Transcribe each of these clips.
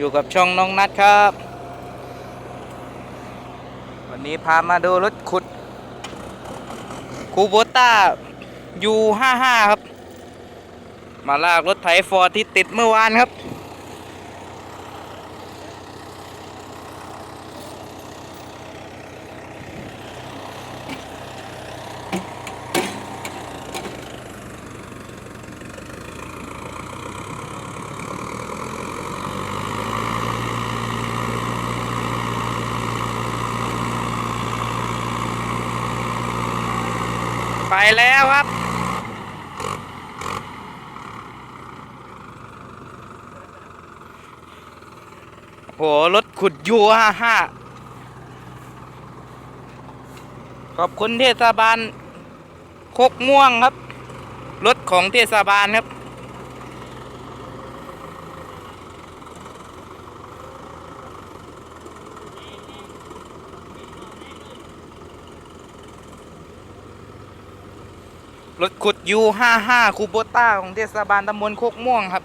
อยู่กับช่องน้องนัดครับ วันนี้พามาดูรถขุดคูโบต้ายู55 ครับ มาลากรถไถฟอร์ที่ติดเมื่อวานครับ ไปแล้วครับโหรถขุดยูห้าห้าขอบคุณเทศบาลโคกม่วงครับ รถของเทศบาลครับ รถขุดยูห้าห้าคูโบต้าของเทศบาลตำบลโคกม่วงครับ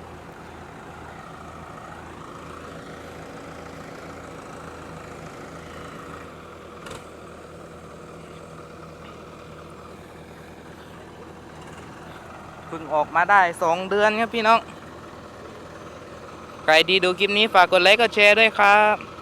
เพิ่งออกมาได้สองเดือนครับพี่น้อง ใครดีดูคลิปนี้ฝากกดไลค์กดแชร์ด้วยครับ